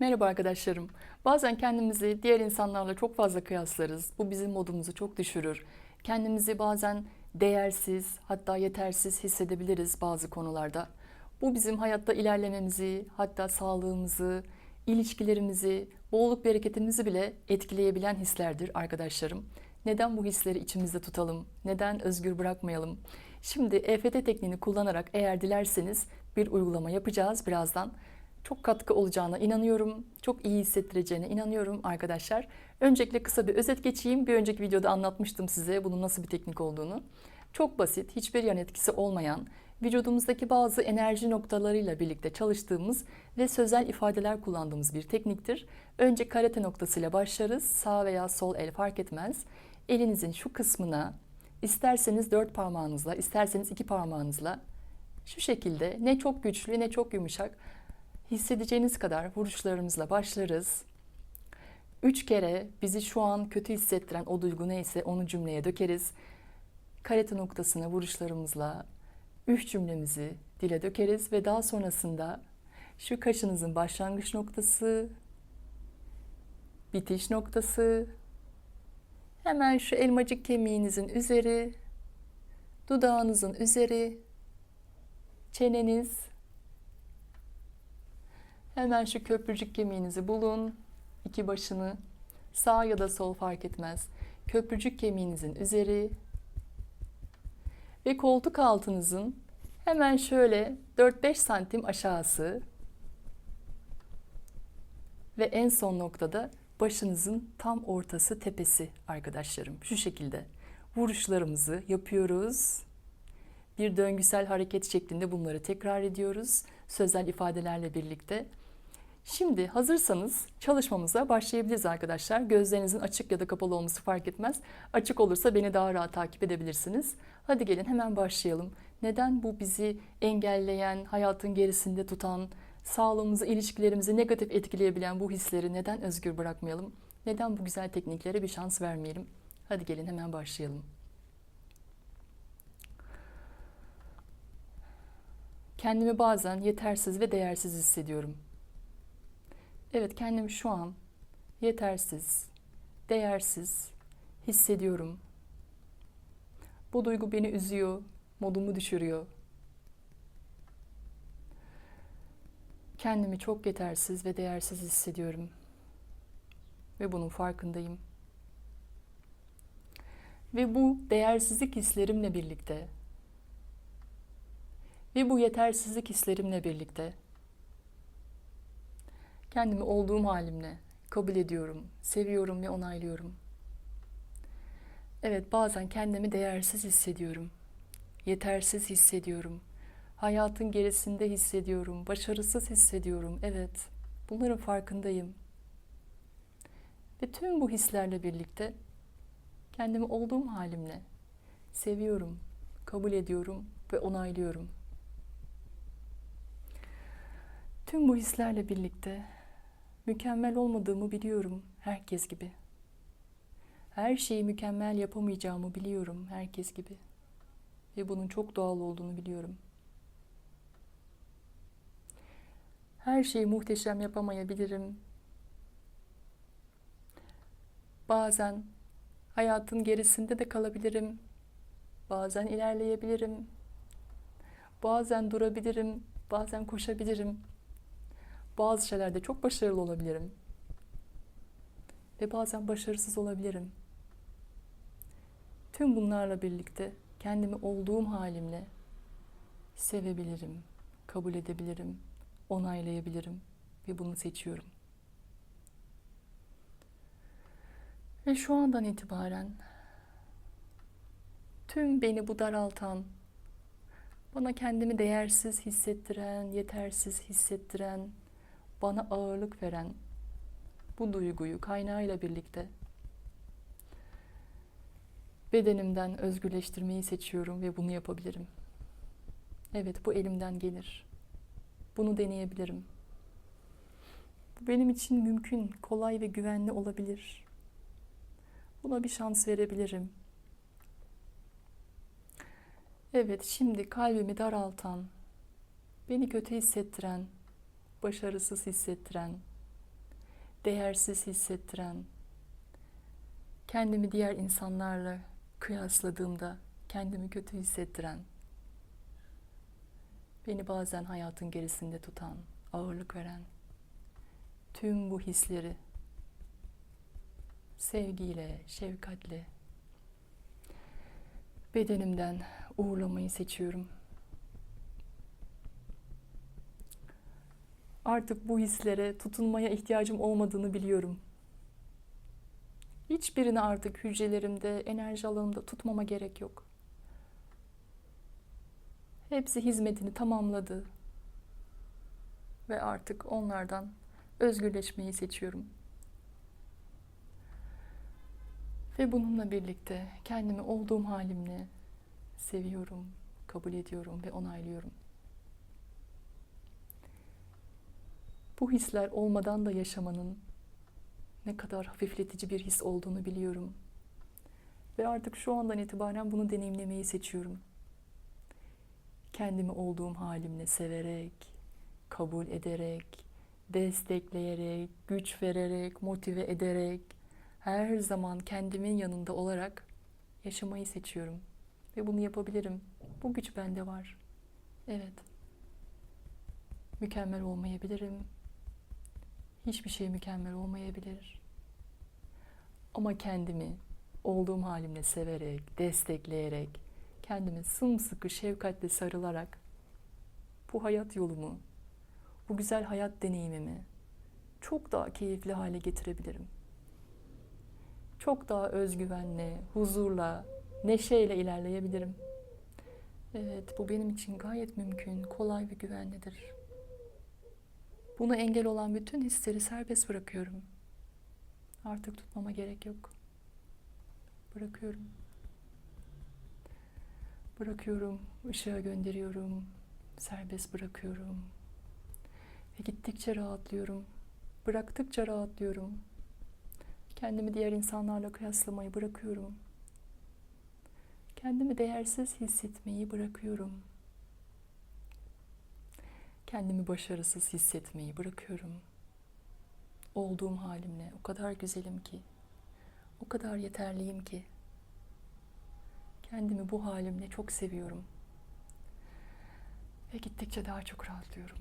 Merhaba arkadaşlarım. Bazen kendimizi diğer insanlarla çok fazla kıyaslarız. Bu bizim modumuzu çok düşürür. Kendimizi bazen değersiz, hatta yetersiz hissedebiliriz bazı konularda. Bu bizim hayatta ilerlememizi, hatta sağlığımızı, ilişkilerimizi, bolluk bereketimizi bile etkileyebilen hislerdir arkadaşlarım. Neden bu hisleri içimizde tutalım? Neden özgür bırakmayalım? Şimdi EFT tekniğini kullanarak eğer dilerseniz bir uygulama yapacağız birazdan. Çok katkı olacağına inanıyorum. Çok iyi hissettireceğine inanıyorum arkadaşlar. Öncelikle kısa bir özet geçeyim. Bir önceki videoda anlatmıştım size bunun nasıl bir teknik olduğunu. Çok basit, hiçbir yan etkisi olmayan, vücudumuzdaki bazı enerji noktalarıyla birlikte çalıştığımız ve sözel ifadeler kullandığımız bir tekniktir. Önce karate noktasıyla başlarız. Sağ veya sol el fark etmez. Elinizin şu kısmına isterseniz dört parmağınızla, isterseniz iki parmağınızla şu şekilde ne çok güçlü ne çok yumuşak hissedeceğiniz kadar vuruşlarımızla başlarız. Üç kere bizi şu an kötü hissettiren o duygu neyse onu cümleye dökeriz. Karate noktasına vuruşlarımızla üç cümlemizi dile dökeriz ve daha sonrasında şu kaşınızın başlangıç noktası, bitiş noktası, hemen şu elmacık kemiğinizin üzeri, dudağınızın üzeri, çeneniz, Hemen şu köprücük kemiğinizi bulun. İki başını sağ ya da sol fark etmez. Köprücük kemiğinizin üzeri ve koltuk altınızın hemen şöyle 4-5 santim aşağısı ve en son noktada başınızın tam ortası tepesi arkadaşlarım. Şu şekilde vuruşlarımızı yapıyoruz. Bir döngüsel hareket şeklinde bunları tekrar ediyoruz. Sözel ifadelerle birlikte. Şimdi hazırsanız çalışmamıza başlayabiliriz arkadaşlar. Gözlerinizin açık ya da kapalı olması fark etmez. Açık olursa beni daha rahat takip edebilirsiniz. Hadi gelin hemen başlayalım. Neden bu bizi engelleyen, hayatın gerisinde tutan, sağlığımızı, ilişkilerimizi negatif etkileyebilen bu hisleri neden özgür bırakmayalım? Neden bu güzel tekniklere bir şans vermeyelim? Hadi gelin hemen başlayalım. Kendimi bazen yetersiz ve değersiz hissediyorum. Evet kendimi şu an yetersiz, değersiz hissediyorum. Bu duygu beni üzüyor, modumu düşürüyor. Kendimi çok yetersiz ve değersiz hissediyorum. Ve bunun farkındayım. Ve bu değersizlik hislerimle birlikte ve bu yetersizlik hislerimle birlikte kendimi olduğum halimle kabul ediyorum, seviyorum ve onaylıyorum. Evet, bazen kendimi değersiz hissediyorum. Yetersiz hissediyorum. Hayatın gerisinde hissediyorum, başarısız hissediyorum. Evet, bunların farkındayım. Ve tüm bu hislerle birlikte kendimi olduğum halimle seviyorum, kabul ediyorum ve onaylıyorum. Tüm bu hislerle birlikte mükemmel olmadığımı biliyorum herkes gibi. Her şeyi mükemmel yapamayacağımı biliyorum herkes gibi. Ve bunun çok doğal olduğunu biliyorum. Her şeyi muhteşem yapamayabilirim. Bazen hayatın gerisinde de kalabilirim. Bazen ilerleyebilirim. Bazen durabilirim, bazen koşabilirim. Bazı şeylerde çok başarılı olabilirim. Ve bazen başarısız olabilirim. Tüm bunlarla birlikte kendimi olduğum halimle sevebilirim, kabul edebilirim, onaylayabilirim ve bunu seçiyorum. Ve şu andan itibaren tüm beni bu daraltan, bana kendimi değersiz hissettiren, yetersiz hissettiren, bana ağırlık veren bu duyguyu kaynağıyla birlikte bedenimden özgürleştirmeyi seçiyorum ve bunu yapabilirim. Evet, bu elimden gelir. Bunu deneyebilirim. Bu benim için mümkün, kolay ve güvenli olabilir. Buna bir şans verebilirim. Evet, şimdi kalbimi daraltan, beni kötü hissettiren, başarısız hissettiren değersiz hissettiren, kendimi diğer insanlarla kıyasladığımda kendimi kötü hissettiren, beni bazen hayatın gerisinde tutan, ağırlık veren tüm bu hisleri sevgiyle, şefkatle bedenimden uğurlamayı seçiyorum. Artık bu hislere tutunmaya ihtiyacım olmadığını biliyorum. Hiçbirini artık hücrelerimde, enerji alanımda tutmama gerek yok. Hepsi hizmetini tamamladı ve artık onlardan özgürleşmeyi seçiyorum. Ve bununla birlikte kendimi olduğum halimle seviyorum, kabul ediyorum ve onaylıyorum. Bu hisler olmadan da yaşamanın ne kadar hafifletici bir his olduğunu biliyorum. Ve artık şu andan itibaren bunu deneyimlemeyi seçiyorum. Kendimi olduğum halimle severek, kabul ederek, destekleyerek, güç vererek, motive ederek, her zaman kendimin yanında olarak yaşamayı seçiyorum. Ve bunu yapabilirim. Bu güç bende var. Evet. Mükemmel olmayabilirim. Hiçbir şey mükemmel olmayabilir. Ama kendimi olduğum halimle severek, destekleyerek, kendime sımsıkı şefkatle sarılarak bu hayat yolumu, bu güzel hayat deneyimimi çok daha keyifli hale getirebilirim. Çok daha özgüvenle, huzurla, neşeyle ilerleyebilirim. Evet, bu benim için gayet mümkün, kolay ve güvenlidir. Buna engel olan bütün hisleri serbest bırakıyorum. Artık tutmama gerek yok. Bırakıyorum. Bırakıyorum, ışığa gönderiyorum, serbest bırakıyorum. Ve gittikçe rahatlıyorum. Bıraktıkça rahatlıyorum. Kendimi diğer insanlarla kıyaslamayı bırakıyorum. Kendimi değersiz hissetmeyi bırakıyorum. Kendimi başarısız hissetmeyi bırakıyorum. Olduğum halimle o kadar güzelim ki, o kadar yeterliyim ki. Kendimi bu halimle çok seviyorum. Ve gittikçe daha çok rahatlıyorum.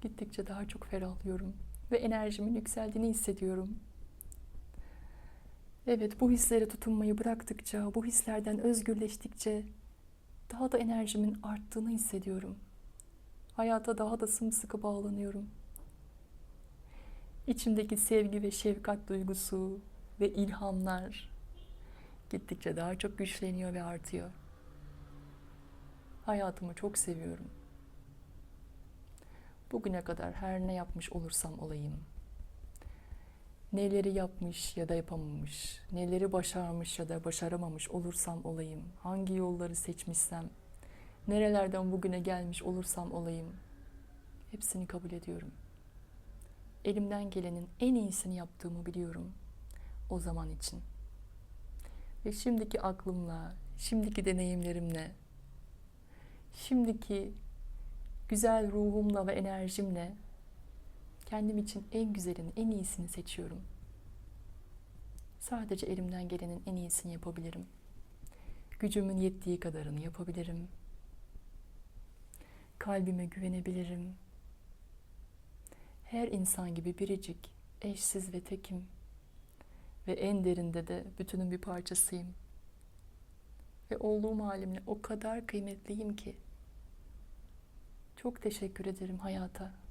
Gittikçe daha çok ferahlıyorum ve enerjimin yükseldiğini hissediyorum. Evet, bu hislere tutunmayı bıraktıkça, bu hislerden özgürleştikçe daha da enerjimin arttığını hissediyorum. Hayata daha da sımsıkı bağlanıyorum. İçimdeki sevgi ve şefkat duygusu ve ilhamlar gittikçe daha çok güçleniyor ve artıyor. Hayatımı çok seviyorum. Bugüne kadar her ne yapmış olursam olayım, neleri yapmış ya da yapamamış, neleri başarmış ya da başaramamış olursam olayım, hangi yolları seçmişsem, nerelerden bugüne gelmiş olursam olayım, hepsini kabul ediyorum. Elimden gelenin en iyisini yaptığımı biliyorum o zaman için. Ve şimdiki aklımla, şimdiki deneyimlerimle, şimdiki güzel ruhumla ve enerjimle kendim için en güzelini, en iyisini seçiyorum. Sadece elimden gelenin en iyisini yapabilirim. Gücümün yettiği kadarını yapabilirim. Kalbime güvenebilirim. Her insan gibi biricik, eşsiz ve tekim. Ve en derinde de bütünün bir parçasıyım. Ve olduğum halimle o kadar kıymetliyim ki. Çok teşekkür ederim hayata.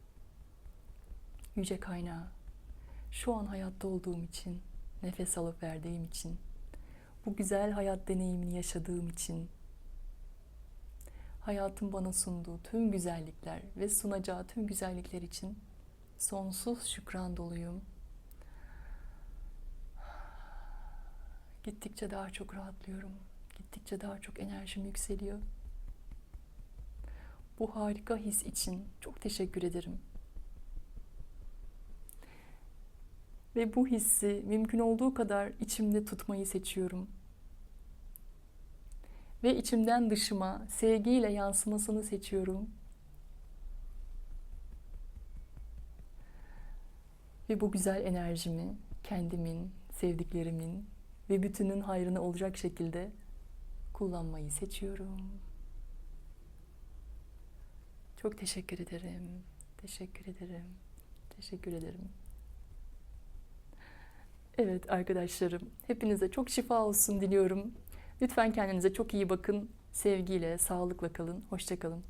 Yüce kaynağı. Şu an hayatta olduğum için, nefes alıp verdiğim için, bu güzel hayat deneyimini yaşadığım için, hayatın bana sunduğu tüm güzellikler ve sunacağı tüm güzellikler için sonsuz şükran doluyum. Gittikçe daha çok rahatlıyorum. Gittikçe daha çok enerjim yükseliyor. Bu harika his için çok teşekkür ederim. Ve bu hissi mümkün olduğu kadar içimde tutmayı seçiyorum. Ve içimden dışıma sevgiyle yansımasını seçiyorum. Ve bu güzel enerjimi kendimin, sevdiklerimin ve bütünün hayrına olacak şekilde kullanmayı seçiyorum. Çok teşekkür ederim. Teşekkür ederim. Teşekkür ederim. Evet arkadaşlarım, hepinize çok şifa olsun diliyorum. Lütfen kendinize çok iyi bakın. Sevgiyle, sağlıkla kalın. Hoşça kalın.